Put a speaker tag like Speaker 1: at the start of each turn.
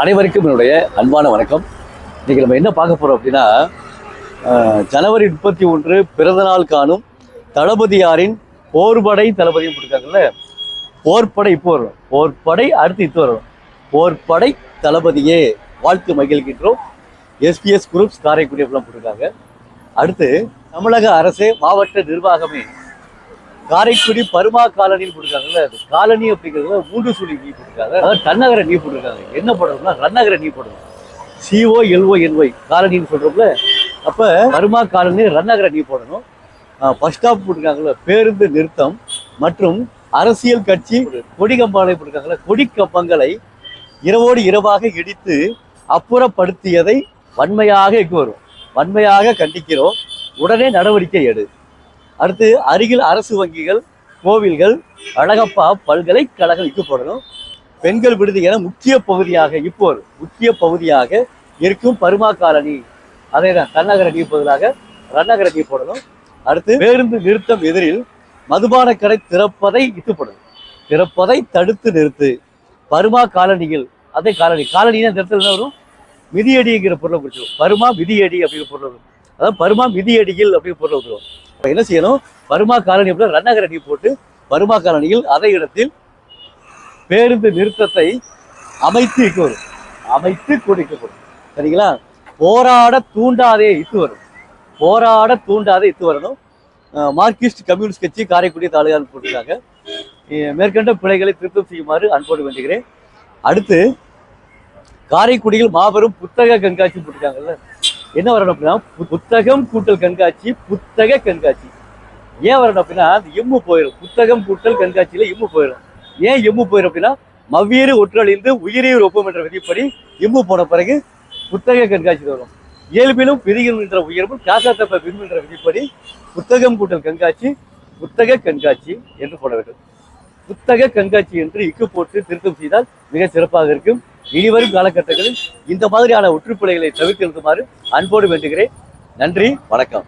Speaker 1: அனைவருக்கும் என்னுடைய அன்பான வணக்கம். இன்றைக்கி நம்ம என்ன பார்க்க போகிறோம் அப்படின்னா ஜனவரி முப்பத்தி ஒன்று பிறந்தநாள் காணும் தளபதியாரின் போர்படை தளபதியும் போட்டிருக்காங்கல்ல? போர்படை இப்போ வரும். போர்படை அடுத்து இப்போ வரும். போர்படை தளபதியே வாழ்த்து மகிழ்கின்றோம். எஸ்பிஎஸ் குரூப்ஸ் காரைக்குடி அப்படிலாம் போட்டிருக்காங்க. அடுத்து தமிழக அரசே மாவட்ட நிர்வாகமே காரைக்குடி பருமா காலனின்னு போட்டிருக்காங்கல்ல அது காலனி அப்படிங்கிறதுல மூன்று சுழி நீ போட்டிருக்காங்க. அதாவது தன்னகர நீ போட்டிருக்காங்க. என்ன போடுறோம்னா ரன்னகர நீ போடணும் சிஓ எல்ஓ என்ஒய் காலனின்னு சொல்றோம்ல அப்ப பருமா காலனி ரன்னகர நீ போடணும். பஸ் ஸ்டாப் போட்டிருக்காங்கல்ல பேருந்து நிறுத்தம் மற்றும் அரசியல் கட்சி கொடி கம்பாலை போட்டிருக்காங்கல்ல கொடி இரவோடு இரவாக இடித்து அப்புறப்படுத்தியதை வன்மையாக இங்கு வரும் வன்மையாக கண்டிக்கிறோம். உடனே நடவடிக்கை எடு. அடுத்து அருகில் அரசு வங்கிகள் கோவில்கள் அழகப்பா பல்கலைக்கழகம் இக்கு போடணும். பெண்கள் விடுதி என முக்கிய பகுதியாக இப்போ முக்கிய பகுதியாக இருக்கும் பருமா காலனி. அதே தான் கண்ணகர நீ பதிலாக ரன்னகர நீ போடணும். அடுத்து பேருந்து நிறுத்தம் எதிரில் மதுபான கடை திறப்பதை இட்டு போடணும். திறப்பதை தடுத்து நிறுத்து. பருமா காலனியில் அதே காலனி. காலனினா நிறுத்தல் என்ன வரும்? மிதியடிங்கிற பொருளை குறிச்சிடும் பருமா மிதியடி அப்படிங்கிற பொருள் வரும். அதாவது பருமா மிதியடிகள் அப்படிங்கிற பொருளை வந்துடும் என்ன செய்யணும்? பர்மா காலனி அப்படின்னா ரன்னகர போட்டு பர்மா காலனியில் அதே இடத்தில் பேருந்து நிறுத்தத்தை அமைத்து இட்டு வரும். அமைத்து கொடுக்கப்படும் சரிங்களா? போராட தூண்டாதே இட்டு வரும். போராட தூண்டாதே இட்டு வரணும். மார்க்சிஸ்ட் கம்யூனிஸ்ட் கட்சி காரைக்குடி தாலுகான்னு போட்டிருக்காங்க. மேற்கண்ட பிழைகளை திருத்தம் செய்யுமாறு அன்போடு வேண்டுகிறேன். அடுத்து காரைக்குடியில் மாபெரும் புத்தக கண்காட்சி போட்டிருக்காங்கல்ல? என்ன வரணும் அப்படின்னா புத்தகம் கூட்டல் கண்காட்சி புத்தக கண்காட்சி. ஏன் வரணும் அப்படின்னா அந்த எம்மு போயிடும் புத்தகம் கூட்டல் கண்காட்சியில் எம்மு போயிடும் ஏன் எம்மு போயிடும் அப்படின்னா மவ்வியறு ஒற்றழிந்து உயிரியர் ஒப்பம் என்ற விதிப்படி எம்மு போன பிறகு புத்தக கண்காட்சி வரும். இயல்பிலும் பிரிகின்ற உயர்வும் காசாத்தப்ப விரும்புகின்ற விதிப்படி புத்தகம் கூட்டல் கண்காட்சி புத்தக கண்காட்சி என்று போட வேண்டும் புத்தக கண்காட்சி என்று இக்கு போட்டு திருத்தம் செய்தால் மிக சிறப்பாக இருக்கும். இனிவரும் காலகட்டங்களில் இந்த மாதிரியான ஒற்றுப்பிழைகளை தவிர்த்திருக்குமாறு அன்போடு வேண்டுகிறேன். நன்றி வணக்கம்.